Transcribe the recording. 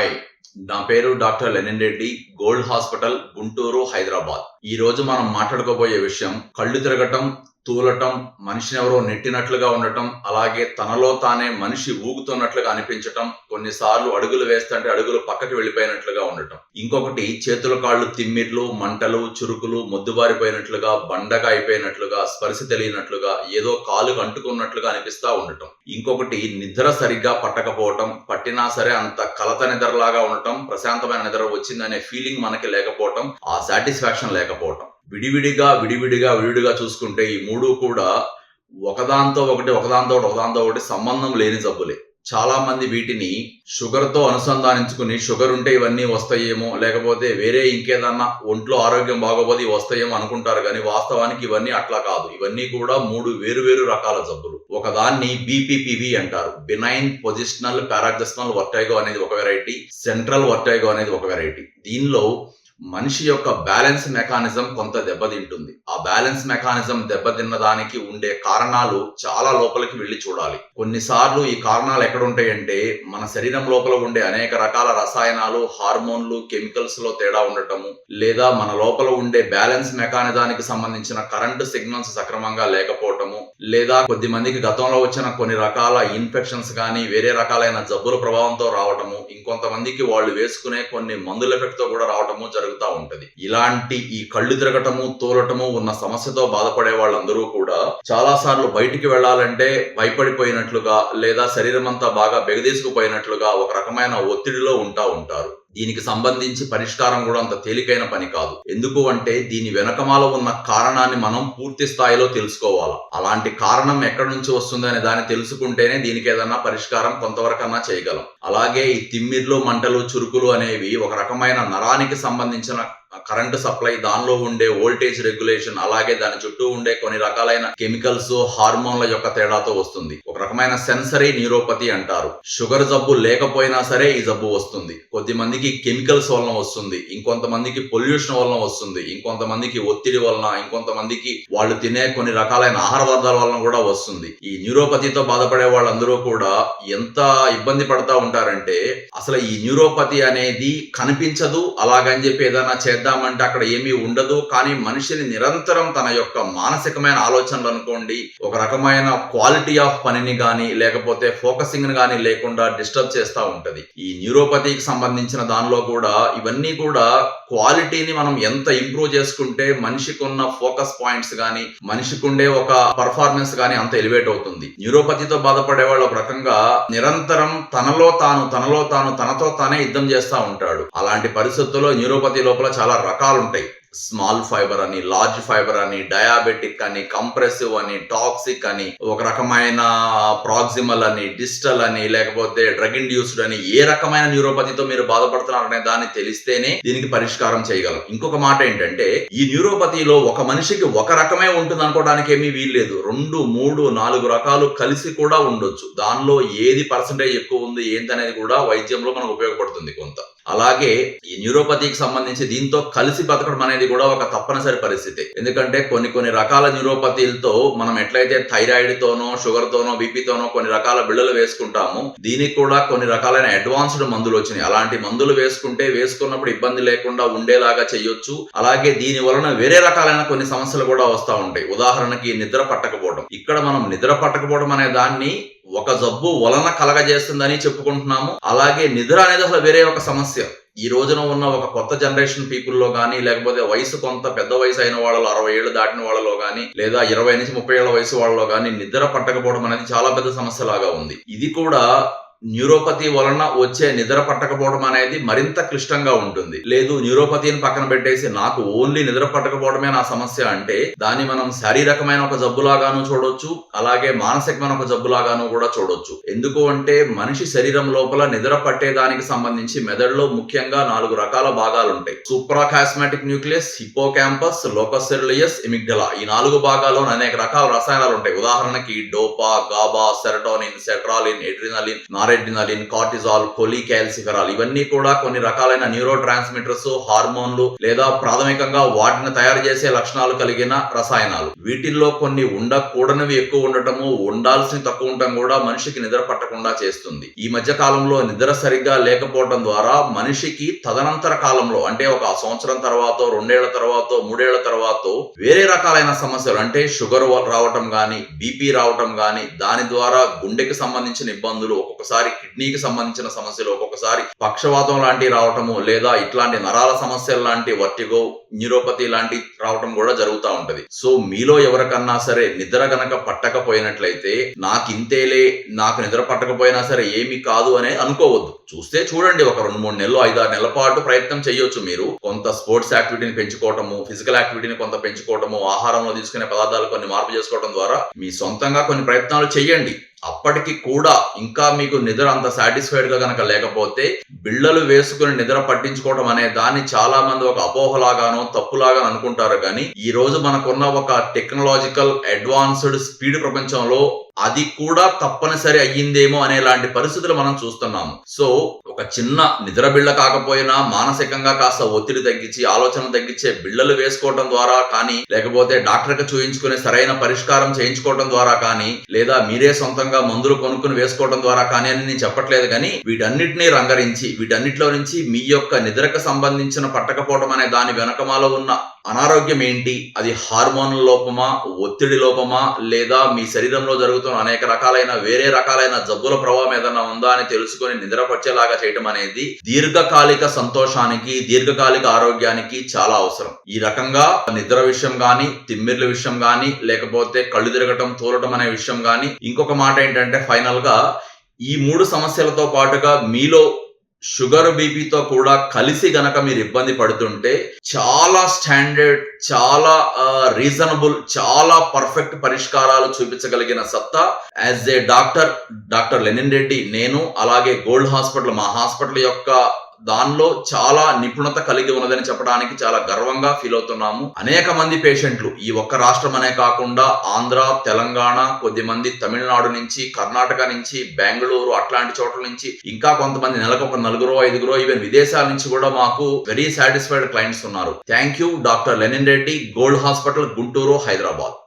Hi నా పేరు doctor Lenin Reddy gold hospital Guntur Hyderabad. ఈ రోజు మనం మాట్లాడుకోబోయే విషయం కళ్ళు తిరగటం తూలటం మనిషిని ఎవరో నెట్టినట్లుగా ఉండటం అలాగే తనలో తానే మనిషి ఊగుతున్నట్లుగా అనిపించటం కొన్నిసార్లు అడుగులు వేస్తుంటే అడుగులు పక్కకి వెళ్ళిపోయినట్లుగా ఉండటం. ఇంకొకటి చేతుల కాళ్ళు తిమ్మిర్లు మంటలు చురుకులు మొద్దుబారిపోయినట్లుగా బండగా అయిపోయినట్లుగా స్పర్శ తెలియనట్లుగా ఏదో కాలు అంటుకున్నట్లుగా అనిపిస్తా ఉండటం. ఇంకొకటి నిద్ర సరిగ్గా పట్టకపోవటం పట్టినా సరే అంత కలత నిద్రలాగా ఉండటం ప్రశాంతమైన నిద్ర వచ్చిందనే ఫీలింగ్ మనకి లేకపోవటం ఆ సాటిస్ఫాక్షన్ లేకపోవటం. విడివిడిగా విడివిడిగా విడివిడిగా చూసుకుంటే ఈ మూడు కూడా ఒకదాంతో ఒకటి ఒకదాంతో ఒకటి ఒకదాంతో ఒకటి సంబంధం లేని జబ్బులే. చాలా మంది వీటిని షుగర్తో అనుసంధానించుకుని షుగర్ ఉంటే ఇవన్నీ వస్తాయేమో లేకపోతే వేరే ఇంకేదన్నా ఒంట్లో ఆరోగ్యం బాగోపోతే వస్తాయేమో అనుకుంటారు కానీ వాస్తవానికి ఇవన్నీ అట్లా కాదు. ఇవన్నీ కూడా మూడు వేరు వేరు రకాల జబ్బులు. ఒకదాన్ని బీపీపీవి అంటారు. బినైన్ పొజిషనల్ పారాగ్జస్మల్ వర్టైగో అనేది ఒక వెరైటీ సెంట్రల్ వర్టైగో అనేది ఒక వెరైటీ. దీనిలో మనిషి యొక్క బ్యాలెన్స్ మెకానిజం కొంత దెబ్బతింటుంది. ఆ బ్యాలెన్స్ మెకానిజం దెబ్బతిన్న దానికి ఉండే కారణాలు చాలా లోపలికి వెళ్ళి చూడాలి. కొన్నిసార్లు ఈ కారణాలు ఎక్కడుంటాయంటే మన శరీరం లోపల ఉండే అనేక రకాల రసాయనాలు హార్మోన్లు కెమికల్స్లో తేడా ఉండటము లేదా మన లోపల ఉండే బ్యాలెన్స్ మెకానిజానికి సంబంధించిన కరెంటు సిగ్నల్స్ సక్రమంగా లేకపోవటము లేదా కొద్ది మందికి గతంలో వచ్చిన కొన్ని రకాల ఇన్ఫెక్షన్స్ కానీ వేరే రకాలైన జబ్బుల ప్రభావంతో రావటము ఇంకొంతమందికి వాళ్ళు వేసుకునే కొన్ని మందుల ఎఫెక్ట్తో కూడా రావటము జరుగుతూ ఉంటది. ఇలాంటి ఈ కళ్ళు తిరగటము తోలటము ఉన్న సమస్యతో బాధపడే వాళ్ళందరూ కూడా చాలా సార్లు బయటికి వెళ్ళాలంటే భయపడిపోయినట్లుగా లేదా శరీరం అంతా బాగా బెగదీసుకుపోయినట్లుగా ఒక రకమైన ఒత్తిడిలో ఉంటా ఉంటారు. దీనికి సంబంధించి పరిష్కారం కూడా అంత తేలికైన పని కాదు. ఎందుకు అంటే దీని వెనకమాల ఉన్న కారణాన్ని మనం పూర్తి స్థాయిలో తెలుసుకోవాలి? అలాంటి కారణం ఎక్కడి నుంచి వస్తుందనే దాన్ని తెలుసుకుంటేనే దీనికి ఏదన్నా పరిష్కారం కొంతవరకన్నా చేయగలం. అలాగే ఈ తిమ్మిర్లు మంటలు చురుకులు అనేవి ఒక రకమైన నరానికి సంబంధించిన కరెంటు సప్లై దానిలో ఉండే వోల్టేజ్ రెగ్యులేషన్ అలాగే దాని చుట్టూ ఉండే కొన్ని రకాలైన కెమికల్స్ హార్మోన్ల యొక్క తేడాతో వస్తుంది. ఒక రకమైన సెన్సరీ న్యూరోపతి అంటారు. షుగర్ జబ్బు లేకపోయినా సరే ఈ జబ్బు వస్తుంది. కొద్ది మందికి కెమికల్స్ వలన వస్తుంది. ఇంకొంతమందికి పొల్యూషన్ వలన వస్తుంది. ఇంకొంతమందికి ఒత్తిడి వలన ఇంకొంతమందికి వాళ్ళు తినే కొన్ని రకాలైన ఆహార పదార్థాల వలన కూడా వస్తుంది. ఈ న్యూరోపతితో బాధపడే వాళ్ళందరూ కూడా ఎంత ఇబ్బంది పడతా ఉంటారంటే అసలు ఈ న్యూరోపతి అనేది కనిపించదు అలాగని చెప్పి ఏదైనా చేద్దామంటే అక్కడ ఏమీ ఉండదు. కానీ మనిషిని నిరంతరం తన యొక్క మానసికమైన ఆలోచనలు అనుకోండి ఒక రకమైన క్వాలిటీ ఆఫ్ పనిని గాని లేకపోతే ఫోకసింగ్ గాని లేకుండా డిస్టర్బ్ చేస్తూ ఉంటది. ఈ న్యూరోపతికి సంబంధించిన దానిలో కూడా ఇవన్నీ కూడా క్వాలిటీని మనం ఎంత ఇంప్రూవ్ చేసుకుంటే మనిషికి ఉన్న ఫోకస్ పాయింట్స్ గాని మనిషికి ఉండే ఒక పర్ఫార్మెన్స్ గాని అంత ఎలివేట్ అవుతుంది. న్యూరోపతితో బాధపడే వాళ్ళు ఒక రకంగా నిరంతరం తనలో తాను తనలో తాను తనతో తానే యుద్ధం చేస్తూ ఉంటాడు. అలాంటి పరిస్థితుల్లో న్యూరోపతి లోపల చాలా రకాలు ఉంటాయి స్మాల్ ఫైబర్ అని లార్జ్ ఫైబర్ అని డయాబెటిక్ అని కంప్రెసివ్ అని టాక్సిక్ అని ఒక రకమైన ప్రాక్సిమల్ అని డిజిటల్ అని లేకపోతే డ్రగ్ ఇండ్యూస్డ్ అని ఏ రకమైన న్యూరోపతితో మీరు బాధపడుతున్నారనే దాన్ని తెలిస్తేనే దీనికి పరిష్కారం చేయగలం. ఇంకొక మాట ఏంటంటే ఈ న్యూరోపతిలో ఒక మనిషికి ఒక రకమే ఉంటుంది అనుకోవడానికి ఏమీ వీల్లేదు. రెండు మూడు నాలుగు రకాలు కలిసి కూడా ఉండొచ్చు. దానిలో ఏది పర్సంటేజ్ ఎక్కువ ఉంది ఏంటనేది కూడా వైద్యంలో మనకు ఉపయోగపడుతుంది కొంత. అలాగే ఈ న్యూరోపతికి సంబంధించి దీంతో కలిసి బతకడం అనేది కూడా ఒక తప్పనిసరి పరిస్థితి. ఎందుకంటే కొన్ని కొన్ని రకాల న్యూరోపతిలతో మనం ఎట్లయితే థైరాయిడ్ తోనో షుగర్ తోనో బీపీతోనో కొన్ని రకాల బిళ్ళలు వేసుకుంటాము దీనికి కూడా కొన్ని రకాలైన అడ్వాన్స్డ్ మందులు వచ్చినాయి. అలాంటి మందులు వేసుకుంటే వేసుకున్నప్పుడు ఇబ్బంది లేకుండా ఉండేలాగా చేయొచ్చు. అలాగే దీని వలన వేరే రకాలైన కొన్ని సమస్యలు కూడా వస్తూ ఉంటాయి. ఉదాహరణకి నిద్ర పట్టకపోవడం. ఇక్కడ మనం నిద్ర పట్టకపోవడం అనే దాన్ని ఒక జబ్బు వలన కలగజేస్తుందని చెప్పుకుంటున్నాము. అలాగే నిద్ర అనేది అసలు వేరే ఒక సమస్య. ఈ రోజున ఉన్న ఒక కొత్త జనరేషన్ పీపుల్లో కానీ లేకపోతే వయసు కొంత పెద్ద వయసు అయిన వాళ్ళలో అరవై ఏళ్ళు దాటిన వాళ్ళలో కానీ లేదా ఇరవై నుంచి ముప్పై ఏళ్ళ వయసు వాళ్ళలో కానీ నిద్ర పట్టకపోవడం అనేది చాలా పెద్ద సమస్య లాగా ఉంది. ఇది కూడా న్యూరోపతి వలన వచ్చే నిద్ర పట్టకపోవడం అనేది మరింత క్లిష్టంగా ఉంటుంది. లేదు న్యూరోపతిని పక్కన పెట్టేసి నాకు ఓన్లీ నిద్ర పట్టకపోవడమే నా సమస్య అంటే దాన్ని మనం శారీరకమైన ఒక జబ్బులాగాను చూడొచ్చు అలాగే మానసికమైన ఒక జబ్బులాగాను కూడా చూడొచ్చు. ఎందుకు అంటే మనిషి శరీరం లోపల నిద్ర పట్టేదానికి సంబంధించి మెదడులో ముఖ్యంగా నాలుగు రకాల భాగాలు ఉంటాయి సూప్రాకాస్మాటిక్ న్యూక్లియస్ హిపోకాంపస్ లోకసెరులియస్ ఇమిగ్డలా ఈ నాలుగు భాగాల్లో అనేక రకాల రసాయనాలు ఉంటాయి ఉదాహరణకి dopa GABA serotonin sertraline adrenaline noradrenaline cortisol cholecalciferol ఇవన్నీ కూడా కొన్ని రకాలైన న్యూరో ట్రాన్స్మిటర్స్ హార్మోన్లు లేదా ప్రాథమికంగా వాటిని తయారు చేసే లక్షణాలు కలిగిన రసాయనాలు. వీటిల్లో కొన్ని ఉండకూడనివి ఎక్కువ ఉండటము ఉండాల్సిన తక్కువ ఉండటం కూడా మనిషికి నిద్ర పట్టకుండా చేస్తుంది. ఈ మధ్య కాలంలో నిద్ర సరిగ్గా లేకపోవడం ద్వారా మనిషికి తదనంతర కాలంలో అంటే ఒక సంవత్సరం తర్వాత రెండేళ్ళ తర్వాత మూడేళ్ళ తర్వాత వేరే రకాలైన సమస్యలు అంటే షుగర్ రావటం గాని బీపీ రావటం గాని దాని ద్వారా గుండెకి సంబంధించిన ఇబ్బందులు ఒక్కొక్కసారి కిడ్నీకి సంబంధించిన సమస్యలు ఒక్కొక్కసారి పక్షవాతం లాంటివి రావటము లేదా ఇట్లాంటి నరాల సమస్యలు లాంటి వర్టిగో న్యూరోపతి లాంటి రావటం కూడా జరుగుతూ ఉంటది. సో మీలో ఎవరికన్నా సరే నిద్ర గనక పట్టకపోయినట్లయితే నాకు ఇంతేలే నాకు నిద్ర పట్టకపోయినా సరే ఏమి కాదు అనే అనుకోవద్దు. చూస్తే చూడండి ఒక రెండు మూడు నెలలు ఐదారు నెలల పాటు ప్రయత్నం చేయొచ్చు మీరు. కొంత స్పోర్ట్స్ యాక్టివిటీని పెంచుకోవటము ఫిజికల్ యాక్టివిటీని కొంత పెంచుకోవటము ఆహారంలో తీసుకునే పదార్థాలు కొన్ని మార్పు చేసుకోవడం ద్వారా మీ సొంతంగా కొన్ని ప్రయత్నాలు చేయండి అప్పటికి కూడా ఇంకా మీకు నిద్ర అంత సాటిస్ఫైడ్గా కనుక లేకపోతే బిళ్ళలు వేసుకుని నిద్ర పట్టించుకోవడం అనే దాన్ని చాలా మంది ఒక అపోహలాగానో తప్పులాగా అనుకుంటారు. కానీ ఈ రోజు మనకున్న ఒక టెక్నాలజికల్ అడ్వాన్స్డ్ స్పీడ్ ప్రపంచంలో అది కూడా తప్పనిసరి అయ్యిందేమో అనే లాంటి పరిస్థితులు మనం చూస్తున్నాము. సో ఒక చిన్న నిద్ర బిళ్ళ కాకపోయినా మానసికంగా కాస్త ఒత్తిడి తగ్గించి ఆలోచన తగ్గించే బిళ్ళలు వేసుకోవడం ద్వారా కానీ లేకపోతే డాక్టర్కి చూయించుకునే సరైన పరిష్కారం చేయించుకోవడం ద్వారా కానీ లేదా మీరే సొంతంగా మందులు కొనుక్కుని వేసుకోవడం ద్వారా కానీ అని నేను చెప్పట్లేదు కానీ వీటన్నిటిని రంగరించి వీటన్నిటిలో నుంచి మీ యొక్క నిద్రకు సంబంధించిన పట్టకపోవడం అనే దాని వెనకమాలో ఉన్న అనారోగ్యం ఏంటి అది హార్మోన్ లోపమా? ఒత్తిడి లోపమా? లేదా మీ శరీరంలో జరుగుతున్న అనేక రకాలైన వేరే రకాలైన జబ్బుల ప్రభావం ఏదైనా ఉందా అని తెలుసుకొని నిద్రపరిచేలాగా చేయటం అనేది దీర్ఘకాలిక సంతోషానికి దీర్ఘకాలిక ఆరోగ్యానికి చాలా అవసరం. ఈ రకంగా నిద్ర విషయం గాని తిమ్మిర్ల విషయం గాని లేకపోతే కళ్ళు తిరగటం తోలటం అనే విషయం గాని ఇంకొక మాట ఏంటంటే ఫైనల్గా ఈ మూడు సమస్యలతో పాటుగా మీలో షుగర్ బీపీతో కూడా కలిసి గనక మీరు ఇబ్బంది పడుతుంటే చాలా స్టాండర్డ్ చాలా రీజనబుల్ చాలా పర్ఫెక్ట్ పరిష్కారాలు చూపించగలిగిన సత్తా. As a doctor doctor Lenin Reddy నేను అలాగే గోల్డ్ హాస్పిటల్ మా హాస్పిటల్ యొక్క దానిలో చాలా నిపుణత కలిగి ఉన్నదని చెప్పడానికి చాలా గర్వంగా ఫీల్ అవుతున్నాము. అనేక మంది పేషెంట్లు ఈ ఒక్క రాష్ట్రం అనే కాకుండా ఆంధ్ర తెలంగాణ కొద్ది మంది తమిళనాడు నుంచి కర్ణాటక నుంచి బెంగళూరు అట్లాంటి చోట్ల నుంచి ఇంకా కొంతమంది నెలకు ఒక నలుగురో ఐదుగురో ఈవెన్ విదేశాల నుంచి కూడా మాకు వెరీ సాటిస్ఫైడ్ క్లయింట్స్ ఉన్నారు. Thank you doctor Lenin Reddy gold hospital Guntur Hyderabad.